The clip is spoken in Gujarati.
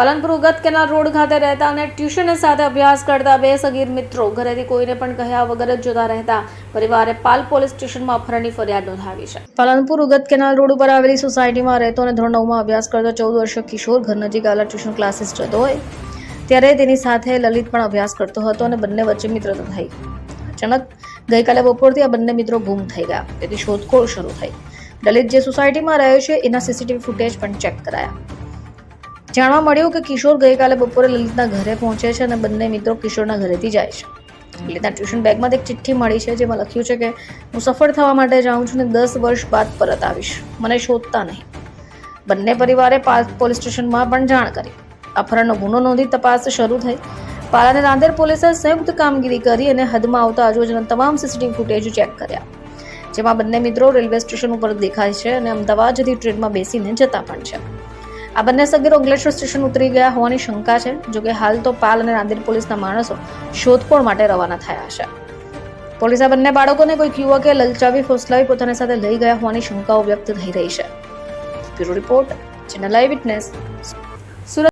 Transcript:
પાલનપુર ઉગત કેનાલ રોડ ખાતે રહેતા અને ટ્યુશન સાથે અભ્યાસ કરતા બે સગીર મિત્રો ઘરેથી કોઈને પણ કહ્યા વગર જ જોતા રહેતા પરિવારે પાલ પોલીસ સ્ટેશનમાં અપહરણની ફરિયાદ નોંધાવી છે. પાલનપુર ઉગત કેનાલ રોડ ઉપર આવેલી સોસાયટીમાં રહેતો અને ધોરણ નવમાં અભ્યાસ કરતો ચૌદ વર્ષીય કિશોર ઘર નજીક આવેલા ટ્યુશન ક્લાસીસ જતો હોય. ત્યારે તેની સાથે લલિત પણ અભ્યાસ કરતો હતો અને બંને વચ્ચે મિત્રતા થઈ. અચાનક ગઈકાલે બપોરથી આ બંને મિત્રો ગુમ થઈ ગયા. તેથી શોધખોળ શરૂ થઈ. લલિત જે સોસાયટીમાં રહ્યો છે, એના સીસીટીવી ફૂટેજ પણ ચેક કરાયા. જાણવા મળ્યું કે કિશોર ગઈકાલે બપોરે લલિતના ઘરે પહોંચે છે અને બંને મિત્રો કિશોરના ઘરેથી જાય છે. લલિતના ટ્યુશન બેગમાં એક ચિઠ્ઠી મળી છે જેમાં લખ્યું છે કે, હું સફળ થવા માટે જાઉં છું ને દસ વર્ષ બાદ પરત આવીશ. મને શોધતા નહીં. બંને પરિવારે પાલ પોલીસ સ્ટેશનમાં પણ જાણ કરી. અપહરણનો ગુનો નોંધી તપાસ શરૂ થઈ. પાલ અને નાંદેર પોલીસે સંયુક્ત કામગીરી કરી અને હદમાં આવતા આજુબાજુના તમામ સીસીટીવી ફૂટેજ ચેક કર્યા. જેમાં બંને મિત્રો રેલવે સ્ટેશન ઉપર દેખાય છે અને અમદાવાદ જતી ટ્રેનમાં બેસીને જતા પણ છે. આ બંને સગીરો અંકલેશ્વર સ્ટેશન ઉતરી ગયા હોવાની શંકા છે જોકે હાલ તો પાલ અને રાંદેર પોલીસના માણસો શોધખોળ માટે રવાના થયા છે. પોલીસે આ બંને બાળકોને કોઈક યુવકે લલચાવી, ફોસલાવી પોતાની સાથે લઈ ગયા હોવાની શંકાઓ વ્યક્ત થઈ રહી છે. Bureau report, channel I witness